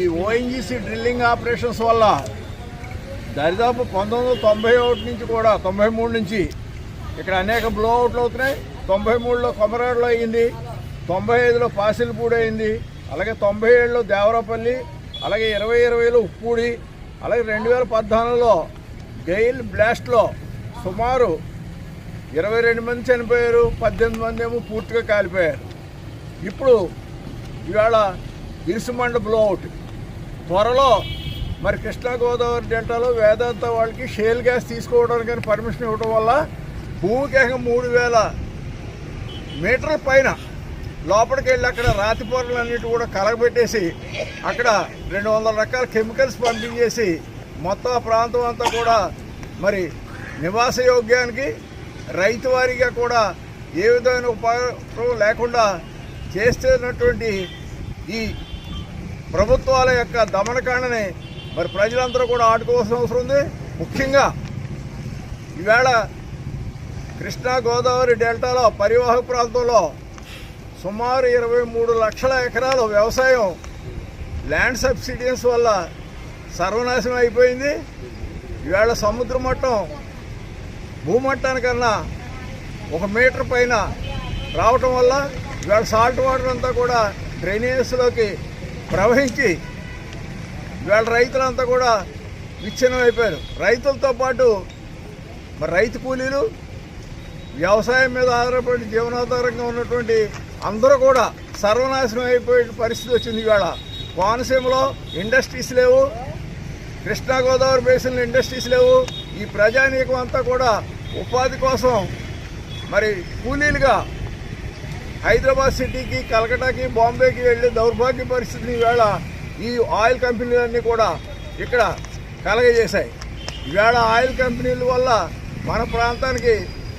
ఈ ONGC drilling operations వల్ల దరిదాపు పంతొమ్మిది వందల తొంభై ఒకటి నుంచి కూడా తొంభై మూడు నుంచి ఇక్కడ అనేక బ్లో అవుట్లు అవుతున్నాయి. తొంభై మూడులో కొమరాడులో అయింది తొంభై ఐదులో పాసిల్పూడి అయింది అలాగే తొంభై ఏడులో దేవరపల్లి అలాగే ఇరవై ఇరవైలో ఉప్పూడి అలాగే రెండు వేల పద్నాలుగులో గెయిల్ బ్లాస్ట్లో సుమారు ఇరవై రెండు మంది చనిపోయారు పద్దెనిమిది మంది ఏమో పూర్తిగా కాలిపోయారు. ఇప్పుడు ఇవాళ ఇరుసుమండ బ్లో అవుట్ త్వరలో మరి కృష్ణా గోదావరి డెల్టాలో వేదాంత వాళ్ళకి షేల్ గ్యాస్ తీసుకోవడానికి పర్మిషన్ ఇవ్వడం వల్ల భూమికి మూడు వేల మీటర్ల పైన లోపలికి వెళ్ళి అక్కడ రాతి పొరలన్నిటి కూడా కలగబెట్టేసి అక్కడ రెండు వందల రకాల కెమికల్స్ పంపించేసి మొత్తం ఆ ప్రాంతం అంతా కూడా మరి నివాస యోగ్యానికి రైతు వారీగా కూడా ఏ విధమైన ఉపయోగం లేకుండా చేస్తున్నటువంటి ఈ ప్రభుత్వాల యొక్క దమనకాండని మరి ప్రజలందరూ కూడా ఆడుకోవాల్సిన అవసరం ఉంది. ముఖ్యంగా ఈవేళ కృష్ణా గోదావరి డెల్టాలో పరివాహక ప్రాంతంలో సుమారు ఇరవై మూడు లక్షల ఎకరాలు వ్యవసాయం ల్యాండ్ సబ్సిడీస్ వల్ల సర్వనాశనం అయిపోయింది. ఈవేళ సముద్ర మట్టం భూమట్టానికన్నా ఒక మీటర్ పైన రావటం వల్ల ఇవాళ సాల్ట్ వాటర్ అంతా కూడా డ్రైనేజెస్లోకి ప్రవహించి ఇవాళ రైతులంతా కూడా విచ్ఛిన్నం అయిపోయారు. రైతులతో పాటు మరి రైతు కూలీలు వ్యవసాయం మీద ఆధారపడి జీవనాధారంగా ఉన్నటువంటి అందరూ కూడా సర్వనాశనం అయిపోయే పరిస్థితి వచ్చింది ఇవాళ. కోనసీమలో ఇండస్ట్రీస్ లేవు కృష్ణా గోదావరి బేసిన్లో ఇండస్ట్రీస్ లేవు. ఈ ప్రజానీకం అంతా కూడా ఉపాధి కోసం మరి కూలీలుగా హైదరాబాద్ సిటీకి కలకటాకి బాంబేకి వెళ్ళే దౌర్భాగ్య పరిస్థితిని ఈవేళ ఈ ఆయిల్ కంపెనీలన్నీ కూడా ఇక్కడ కలగజేశాయి. ఈవేళ ఆయిల్ కంపెనీల వల్ల మన ప్రాంతానికి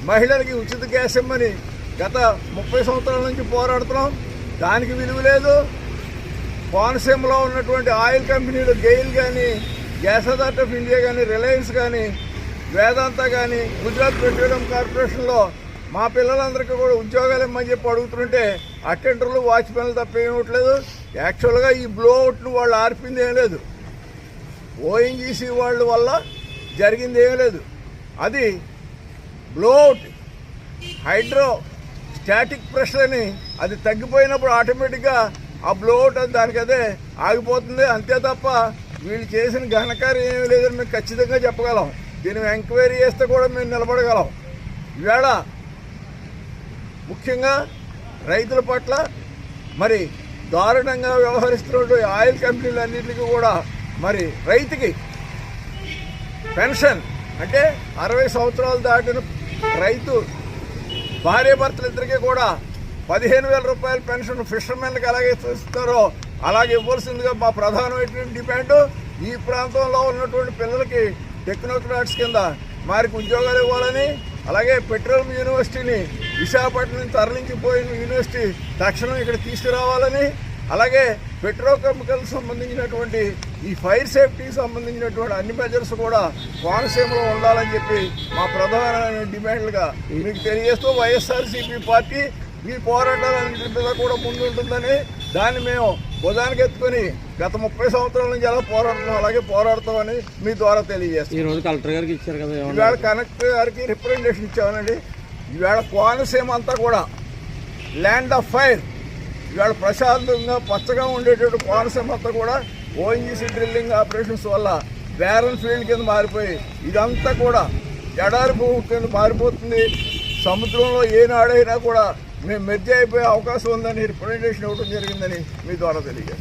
మహిళలకి ఉచిత గ్యాస్ ఇమ్మని గత ముప్పై సంవత్సరాల నుంచి పోరాడుతున్నాం. దానికి విలువ లేదు. కోనసీమలో ఉన్నటువంటి ఆయిల్ కంపెనీలు గెయిల్ కానీ గ్యాస్ అథారిటీ ఆఫ్ ఇండియా కానీ రిలయన్స్ కానీ వేదాంత కానీ గుజరాత్ పెట్రోలియం కార్పొరేషన్లో మా పిల్లలందరికీ కూడా ఉద్యోగాలు ఇమ్మని చెప్పి అడుగుతుంటే అటెండర్లు వాచ్మెన్లు తప్ప ఏమి యాక్చువల్గా ఈ బ్లో అవుట్లు వాళ్ళు ఆర్పింది ఏం లేదు. ఓఎన్జీసీ వాళ్ళ వల్ల జరిగింది ఏం లేదు. అది బ్లోఅవుట్ హైడ్రో స్టాటిక్ ప్రెషర్ అని అది తగ్గిపోయినప్పుడు ఆటోమేటిక్గా ఆ బ్లోఅవుట్ అది దానికి అదే ఆగిపోతుంది. అంతే తప్ప వీళ్ళు చేసిన ఘనకార్యం ఏమీ లేదని మేము ఖచ్చితంగా చెప్పగలం. దీన్ని ఎంక్వైరీ చేస్తే కూడా మేము నిలబడగలం. ఈవేళ ముఖ్యంగా రైతుల పట్ల మరి దారుణంగా వ్యవహరిస్తున్నటువంటి ఆయిల్ కంపెనీలన్నింటికి కూడా మరి రైతుకి పెన్షన్ అంటే అరవై సంవత్సరాలు దాటిన రైతు భార్యాభర్తలిద్దరికీ కూడా పదిహేను వేల రూపాయల పెన్షన్ ఫిషర్మెన్లకు అలాగే ఇస్తారో అలాగే ఇవ్వాల్సిందిగా మా ప్రధానమైనటువంటి డిమాండ్. ఈ ప్రాంతంలో ఉన్నటువంటి పిల్లలకి టెక్నోక్రాట్స్ కింద వారికి ఉద్యోగాలు ఇవ్వాలని అలాగే పెట్రోలియం యూనివర్సిటీని విశాఖపట్నం తరలించిపోయిన యూనివర్సిటీ తక్షణం ఇక్కడ తీసుకురావాలని అలాగే పెట్రోకెమికల్ సంబంధించినటువంటి ఈ ఫైర్ సేఫ్టీకి సంబంధించినటువంటి అన్ని మెజర్స్ కూడా కోనసీమలో ఉండాలని చెప్పి మా ప్రధానమైన డిమాండ్లుగా మీకు తెలియజేస్తూ వైఎస్ఆర్సీపీ పార్టీ ఈ పోరాటాలన్నింటి మీద కూడా ముందుంటుందని దాన్ని మేము భుజానికి ఎత్తుకొని గత ముప్పై సంవత్సరాల నుంచి ఎలా పోరాడుతున్నాం అలాగే పోరాడతామని మీ ద్వారా తెలియజేస్తాం. ఈ రోజు కలెక్టర్ గారికి ఇచ్చారు కదా ఈవేళ కలెక్టర్ గారికి రిప్రజెంటేషన్ ఇచ్చామనండి. ఈవేళ కోనసీమ అంతా కూడా ల్యాండ్ ఆఫ్ ఫైర్ ఇవాళ ప్రశాంతంగా పచ్చగా ఉండేటట్టు కోనసీమ అంతా కూడా ఓఎన్జీసీ డ్రిల్లింగ్ ఆపరేషన్స్ వల్ల బ్యారన్ ఫీల్డ్ కింద మారిపోయి ఇదంతా కూడా ఎడారి భూమి కింద మారిపోతుంది. సముద్రంలో ఏనాడైనా కూడా మేము మెర్జీ అయిపోయే అవకాశం ఉందని రిప్రజెంటేషన్ ఇవ్వడం జరిగిందని మీ ద్వారా తెలియజేస్తాం